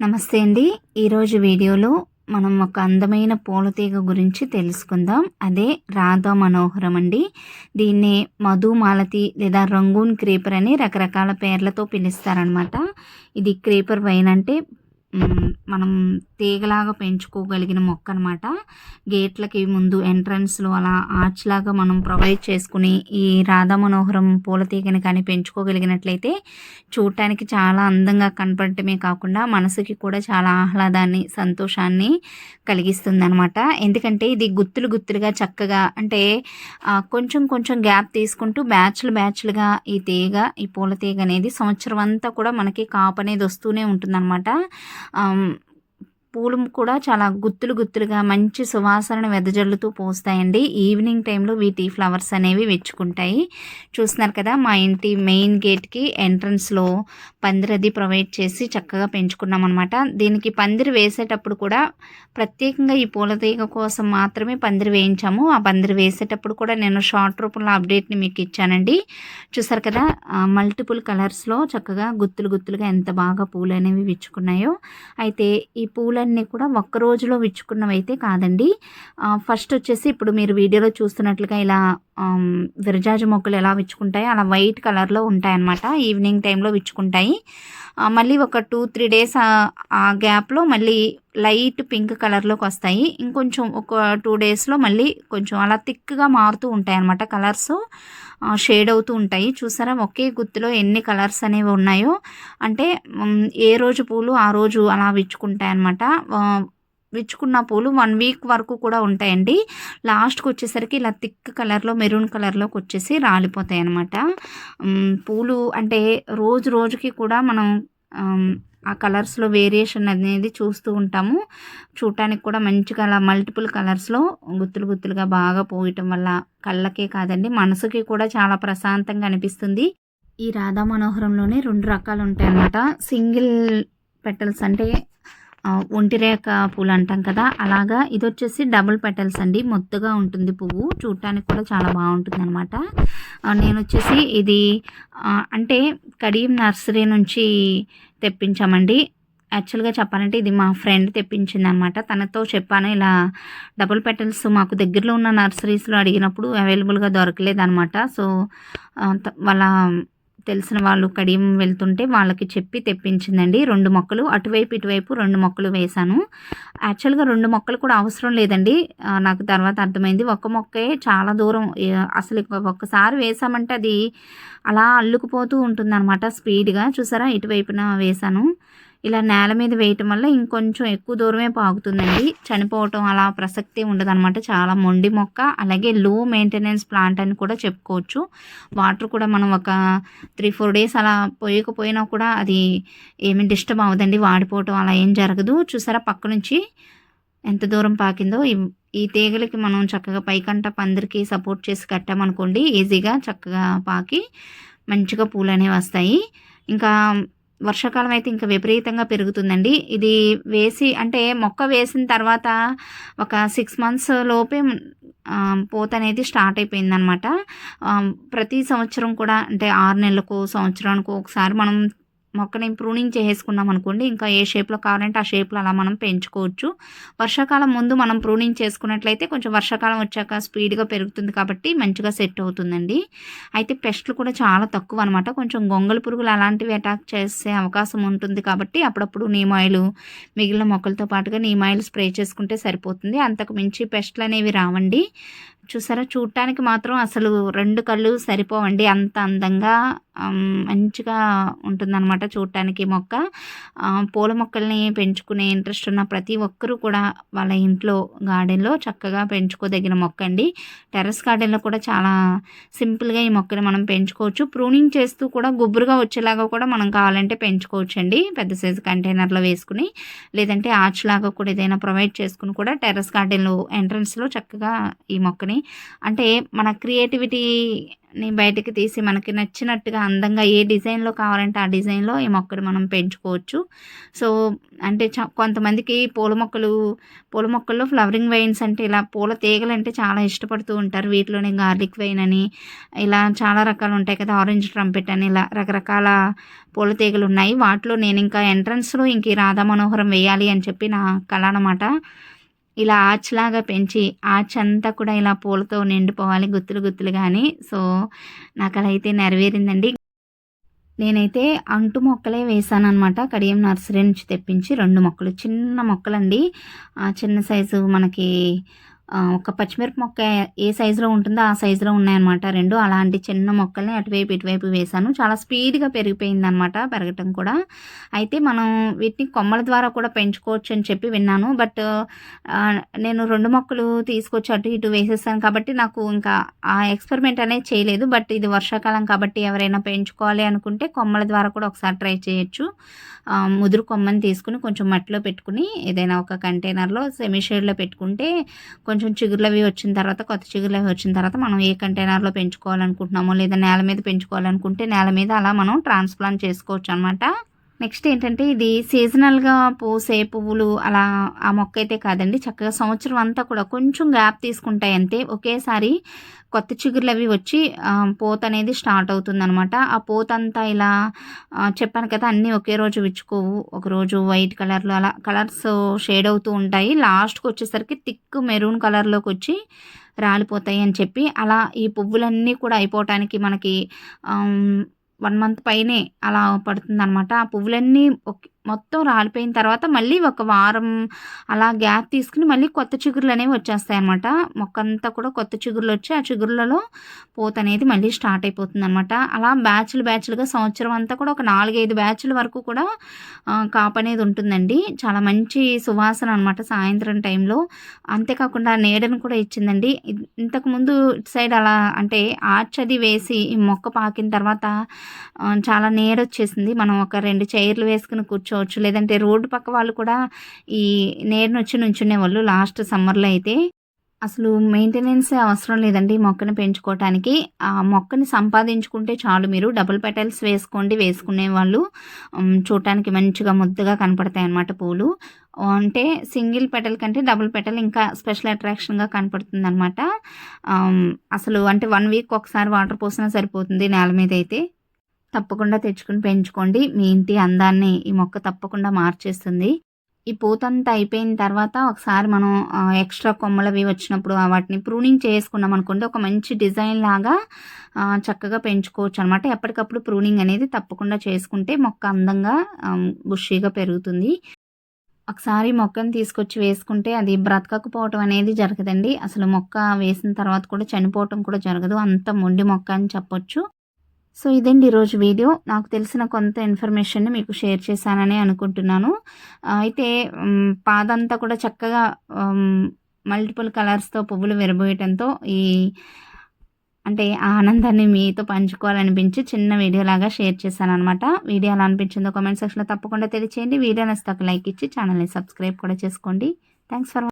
నమస్తే అండి. ఈరోజు వీడియోలో మనం ఒక అందమైన పూలతీగ గురించి తెలుసుకుందాం. అదే రాధా మనోహరం అండి. దీన్ని మధుమాలతి లేదా రంగూన్ క్రీపర్ అని రకరకాల పేర్లతో పిలుస్తారనమాట ఇది క్రీపర్ వైన్ అంటే మనం తీగలాగా పెంచుకోగలిగిన మొక్క అనమాట గేట్లకి ముందు ఎంట్రన్స్లో అలా ఆర్చ్ లాగా మనం ప్రొవైడ్ చేసుకుని ఈ రాధా మనోహరం పూల తీగని కానీ పెంచుకోగలిగినట్లయితే చూడటానికి చాలా అందంగా కనపడటమే కాకుండా మనసుకి కూడా చాలా ఆహ్లాదాన్ని సంతోషాన్ని కలిగిస్తుంది అనమాట ఎందుకంటే ఇది గుత్తులు గుత్తులుగా చక్కగా అంటే కొంచెం కొంచెం గ్యాప్ తీసుకుంటూ బ్యాచ్లు బ్యాచ్లుగా ఈ తీగ ఈ పూల తీగ అనేది సంవత్సరం అంతా కూడా మనకి కాపు అనేది వస్తూనే ఉంటుందన్నమాట పూలు కూడా చాలా గుత్తులు గుత్తులుగా మంచి సువాసనను వెదజల్లుతూ పోస్తాయండి. ఈవినింగ్ టైంలో వీటి ఫ్లవర్స్ అనేవి విచ్చుకుంటాయి చూస్తున్నారు కదా మా ఇంటి మెయిన్ గేట్కి ఎంట్రన్స్లో పందిరది ప్రొవైడ్ చేసి చక్కగా పెంచుకున్నాం అనమాట దీనికి పందిరి వేసేటప్పుడు కూడా ప్రత్యేకంగా ఈ పూల తీగ కోసం మాత్రమే పందిరి వేయించాము. ఆ పందిరి వేసేటప్పుడు కూడా నేను షార్ట్ రూపంలో అప్డేట్ని మీకు ఇచ్చానండి. చూసారు కదా మల్టిపుల్ కలర్స్లో చక్కగా గుత్తులు గుత్తులుగా ఎంత బాగా పూలు అనేవి విచ్చుకున్నాయో. అయితే ఈ పూలన్నీ కూడా ఒక్క రోజులో విచ్చుకున్నవి అయితే కాదండి ఫస్ట్ వచ్చేసి ఇప్పుడు మీరు వీడియోలో చూస్తున్నట్లుగా ఇలా విరజాజు మొక్కలు ఎలా విచ్చుకుంటాయో అలా వైట్ కలర్లో ఉంటాయన్నమాట. ఈవినింగ్ టైంలో విచ్చుకుంటాయి. మళ్ళీ ఒక టూ త్రీ డేస్ ఆ గ్యాప్లో మళ్ళీ లైట్ పింక్ కలర్లోకి వస్తాయి. ఇంకొంచెం ఒక టూ డేస్లో మళ్ళీ కొంచెం అలా థిక్గా మారుతూ ఉంటాయి అన్నమాట కలర్స్ షేడ్ అవుతూ ఉంటాయి. చూసారా? ఒకే గుత్తిలో ఎన్ని కలర్స్ అనేవి ఉన్నాయో. అంటే ఏ రోజు పూలు ఆ రోజు అలా విచ్చుకుంటాయి అన్నమాట విచ్చుకున్న పూలు వన్ వీక్ వరకు కూడా ఉంటాయండి. లాస్ట్కి వచ్చేసరికి ఇలా థిక్ కలర్లో మెరూన్ కలర్లోకి వచ్చేసి రాలిపోతాయి అన్నమాట. పూలు అంటే రోజు రోజుకి కూడా మనం ఆ కలర్స్లో వేరియేషన్ అనేది చూస్తూ ఉంటాము. చూడటానికి కూడా మంచిగా అలా మల్టిపుల్ కలర్స్లో గుత్తులు గుత్తులుగా బాగా పోయటం వల్ల కళ్ళకే కాదండి మనసుకి కూడా చాలా ప్రశాంతంగా అనిపిస్తుంది. ఈ రాధా మనోహరంలోనే రెండు రకాలు ఉంటాయన్నమాట. సింగిల్ పెటల్స్ అంటే ఒంటిరేక ఒంటిరేఖ పూలు అంటాం కదా అలాగా ఇది వచ్చేసి డబుల్ పెటల్స్ అండి. మొత్తుగా ఉంటుంది పువ్వు. చూడటానికి కూడా చాలా బాగుంటుంది అనమాట నేను వచ్చేసి ఇది అంటే కడియం నర్సరీ నుంచి తెప్పించామండి. యాక్చువల్గా చెప్పాలంటే ఇది మా ఫ్రెండ్ తెప్పించింది అనమాట తనతో చెప్పాను ఇలా డబుల్ పెటల్స్ మాకు దగ్గరలో ఉన్న నర్సరీస్లో అడిగినప్పుడు అవైలబుల్గా దొరకలేదనమాట సో వాళ్ళ తెలిసిన వాళ్ళు కడియం వెళ్తుంటే వాళ్ళకి చెప్పి తెప్పించిందండి. రెండు మొక్కలు అటువైపు ఇటువైపు రెండు మొక్కలు వేశాను. యాక్చువల్గా రెండు మొక్కలు కూడా అవసరం లేదండి. నాకు తర్వాత అర్థమైంది. ఒక్క మొక్కే చాలా దూరం అసలు ఒక్కసారి వేసామంటే అది అలా అల్లుకుపోతూ ఉంటుందన్నమాట స్పీడ్గా. చూసారా? ఇటువైపున వేశాను. ఇలా నేల మీద వేయటం వల్ల ఇంకొంచెం ఎక్కువ దూరమే పాకుతుందండి. చనిపోవటం అలా ప్రసక్తి ఉండదన్నమాట. చాలా మొండి మొక్క అలాగే లో మెయింటెనెన్స్ ప్లాంట్ అని కూడా చెప్పుకోవచ్చు. వాటర్ కూడా మనం ఒక త్రీ ఫోర్ డేస్ అలా పోయకపోయినా కూడా అది ఏమి డిస్టర్బ్ అవ్వదండి. వాడిపోవటం అలా ఏం జరగదు. చూసారా పక్క నుంచి ఎంత దూరం పాకిందో. ఈ ఈ తీగలకి మనం చక్కగా పైకంట పందిరికి సపోర్ట్ చేసి కట్టామనుకోండి ఈజీగా చక్కగా పాకి మంచిగా పూలు అనేవి వస్తాయి. ఇంకా వర్షాకాలం అయితే ఇంకా విపరీతంగా పెరుగుతుందండి. ఇది వేసి అంటే మొక్క వేసిన తర్వాత ఒక సిక్స్ మంత్స్ లోపే పోత అనేది స్టార్ట్ అయిపోయిందనమాట. ప్రతి సంవత్సరం కూడా అంటే ఆరు నెలలకు సంవత్సరానికి ఒకసారి మనం మొక్కని ప్రూనింగ్ చేసుకున్నాం అనుకోండి ఇంకా ఏ షేప్లో కావాలంటే ఆ షేప్లో అలా మనం పెంచుకోవచ్చు. వర్షాకాలం ముందు మనం ప్రూనింగ్ చేసుకున్నట్లయితే కొంచెం వర్షాకాలం వచ్చాక స్పీడ్గా పెరుగుతుంది కాబట్టి మంచిగా సెట్ అవుతుందండి. అయితే పెస్ట్లు కూడా చాలా తక్కువ అనమాట కొంచెం గొంగళ పురుగులు అలాంటివి అటాక్ చేసే అవకాశం ఉంటుంది కాబట్టి అప్పుడప్పుడు నీమ్ ఆయిల్ మిగిలిన మొక్కలతో పాటుగా నీమ్ ఆయిల్ స్ప్రే చేసుకుంటే సరిపోతుంది. అంతకు మించి పెస్ట్లు అనేవి రావండి. చూసారా? చూడటానికి మాత్రం అసలు రెండు కళ్ళు సరిపోవండి. అంత అందంగా మంచిగా ఉంటుందన్నమాట చూడటానికి మొక్క. పూల మొక్కల్ని పెంచుకునే ఇంట్రెస్ట్ ఉన్న ప్రతి ఒక్కరూ కూడా వాళ్ళ ఇంట్లో గార్డెన్లో చక్కగా పెంచుకోదగిన మొక్క అండి. టెర్రస్ గార్డెన్లో కూడా చాలా సింపుల్గా ఈ మొక్కని మనం పెంచుకోవచ్చు. ప్రూనింగ్ చేస్తూ కూడా గుబురుగా వచ్చేలాగా కూడా మనం కావాలంటే పెంచుకోవచ్చు అండి పెద్ద సైజు కంటైనర్లో వేసుకుని లేదంటే ఆర్చ్ లాగా కూడా ఏదైనా ప్రొవైడ్ చేసుకుని కూడా టెర్రస్ గార్డెన్లో ఎంట్రన్స్లో చక్కగా ఈ మొక్కని అంటే మన క్రియేటివిటీని బయటకు తీసి మనకి నచ్చినట్టుగా అందంగా ఏ డిజైన్లో కావాలంటే ఆ డిజైన్లో ఈ మొక్కను మనం పెంచుకోవచ్చు. సో అంటే చ కొంతమందికి పూల మొక్కలు పూల మొక్కల్లో ఫ్లవరింగ్ వైన్స్ అంటే ఇలా పూల తీగలు అంటే చాలా ఇష్టపడుతూ ఉంటారు. వీటిలోనే గార్లిక్ వైన్ అని ఇలా చాలా రకాలు ఉంటాయి కదా ఆరెంజ్ ట్రంపెట్ అని ఇలా రకరకాల పూల తీగలు ఉన్నాయి. వాటిలో నేను ఇంకా ఎంట్రన్స్లో ఇంక ఈ రాధా మనోహరం వేయాలి అని చెప్పి నా కళ అనమాట ఇలా ఆచ్లాగా పెంచి ఆర్చ్ అంతా కూడా ఇలా పూలతో నిండిపోవాలి గుత్తులు గుత్తులు కానీ సో నాకు అలా అయితే నెరవేరిందండి. నేనైతే అంటు మొక్కలే వేసాను అనమాట కడియం నర్సరీ నుంచి తెప్పించి రెండు మొక్కలు. చిన్న మొక్కలండి. ఆ చిన్న సైజు మనకి ఒక పచ్చిమిరప మొక్క ఏ సైజులో ఉంటుందో ఆ సైజులో ఉన్నాయన్నమాట. రెండు అలాంటి చిన్న మొక్కల్ని అటువైపు ఇటువైపు వేశాను. చాలా స్పీడ్గా పెరిగిపోయింది అనమాట పెరగటం కూడా. అయితే మనం వీటిని కొమ్మల ద్వారా కూడా పెంచుకోవచ్చు అని చెప్పి విన్నాను. బట్ నేను రెండు మొక్కలు తీసుకొచ్చి అటు ఇటు వేసేసాను కాబట్టి నాకు ఇంకా ఆ ఎక్స్పెరిమెంట్ అనేది చేయలేదు. బట్ ఇది వర్షాకాలం కాబట్టి ఎవరైనా పెంచుకోవాలి అనుకుంటే కొమ్మల ద్వారా కూడా ఒకసారి ట్రై చేయొచ్చు. ముదురు కొమ్మని తీసుకుని కొంచెం మట్టిలో పెట్టుకుని ఏదైనా ఒక కంటైనర్లో సెమీ షేడ్లో పెట్టుకుంటే కొంచెం కొంచెం అవి వచ్చిన తర్వాత కొత్త చిగుర్లు అవి వచ్చిన తర్వాత మనం ఏ కంటైనర్లో పెంచుకోవాలనుకుంటున్నామో లేదా నేల మీద పెంచుకోవాలనుకుంటే నేల మీద అలా మనం ట్రాన్స్ప్లాంట్ చేసుకోవచ్చు అనమాట నెక్స్ట్ ఏంటంటే ఇది సీజనల్గా పూసే పువ్వులు అలా ఆ మొక్క అయితే కాదండి. చక్కగా సంవత్సరం అంతా కూడా కొంచెం గ్యాప్ తీసుకుంటాయి అంతే ఒకేసారి కొత్త చిగుర్లు అవి వచ్చి పోత అనేది స్టార్ట్ అవుతుందనమాట ఆ పోత అంతా ఇలా చెప్పాను కదా అన్నీ ఒకే రోజు విచ్చుకోవు. ఒక రోజు వైట్ కలర్లో అలా కలర్స్ షేడ్ అవుతూ ఉంటాయి. లాస్ట్కి వచ్చేసరికి థిక్ మెరూన్ కలర్లోకి వచ్చి రాలిపోతాయి అని చెప్పి అలా ఈ పువ్వులన్నీ కూడా అయిపోవటానికి మనకి వన్ మంత్ పైనే అలా పడుతుంది అనమాట ఆ పువ్వులన్నీ ఒక్- మొత్తం రాలిపోయిన తర్వాత మళ్ళీ ఒక వారం అలా గ్యాప్ తీసుకుని మళ్ళీ కొత్త చిగురులు అనేవి వచ్చేస్తాయి అనమాట మొక్క అంతా కూడా కొత్త చిగురులు వచ్చి ఆ చిగురులలో పూత అనేది మళ్ళీ స్టార్ట్ అయిపోతుంది అనమాట అలా బ్యాచ్లు బ్యాచ్లుగా సంవత్సరం అంతా కూడా ఒక నాలుగైదు బ్యాచ్ల వరకు కూడా కాపు అనేది ఉంటుందండి. చాలా మంచి సువాసన అనమాట సాయంత్రం టైంలో. అంతేకాకుండా నీడను కూడా ఇచ్చిందండి. ఇంతకుముందు ఇటు సైడ్ అలా అంటే ఆర్చది వేసి మొక్క పాకిన తర్వాత చాలా నీడ వచ్చేసింది మనం ఒక రెండు చైర్లు వేసుకుని కూర్చో కూర్చోవచ్చు లేదంటే రోడ్డు పక్క వాళ్ళు కూడా ఈ నీడను వచ్చి నుంచునే వాళ్ళు లాస్ట్ సమ్మర్లో అయితే. అసలు మెయింటెనెన్స్ అవసరం లేదండి మొక్కను మొక్కని పెంచుకోవటానికి ఆ మొక్కని సంపాదించుకుంటే చాలు మీరు. డబుల్ పెటల్స్ వేసుకోండి వేసుకునే వాళ్ళు చూడటానికి మంచిగా ముద్దగా కనపడతాయి అన్నమాట పూలు. అంటే సింగిల్ పెటల్ కంటే డబుల్ పెటల్ ఇంకా స్పెషల్ అట్రాక్షన్గా కనపడుతుంది అనమాట అసలు అంటే వన్ వీక్ ఒకసారి వాటర్ పోసినా సరిపోతుంది నేల మీద అయితే తప్పకుండా తెచ్చుకుని పెంచుకోండి. మీ ఇంటి అందాన్ని ఈ మొక్క తప్పకుండా మార్చేస్తుంది. ఈ పూతంతా అయిపోయిన తర్వాత ఒకసారి మనం ఎక్స్ట్రా కొమ్మలవి వచ్చినప్పుడు వాటిని ప్రూనింగ్ చేసుకున్నాం అనుకుంటే ఒక మంచి డిజైన్ లాగా చక్కగా పెంచుకోవచ్చు అనమాట ఎప్పటికప్పుడు ప్రూనింగ్ అనేది తప్పకుండా చేసుకుంటే మొక్క అందంగా బుషీగా పెరుగుతుంది. ఒకసారి మొక్కను తీసుకొచ్చి వేసుకుంటే అది బ్రతకకపోవటం అనేది జరగదండి. అసలు మొక్క వేసిన తర్వాత కూడా చనిపోవటం కూడా జరగదు. అంత మొండి మొక్క అని చెప్పొచ్చు. సో ఇదండి ఈరోజు వీడియో. నాకు తెలిసిన కొంత ఇన్ఫర్మేషన్ని మీకు షేర్ చేశానని అనుకుంటున్నాను. అయితే పాదంతా కూడా చక్కగా మల్టిపుల్ కలర్స్తో పువ్వులు విరబోయటంతో ఈ అంటే ఆ ఆనందాన్ని మీతో పంచుకోవాలనిపించి చిన్న వీడియోలాగా షేర్ చేశాను అనమాట వీడియో ఎలా అనిపించిందో కామెంట్ సెక్షన్లో తప్పకుండా తెలియచేయండి. వీడియో నచ్చితే ఒక లైక్ ఇచ్చి ఛానల్ని సబ్స్క్రైబ్ కూడా చేసుకోండి. Thanks for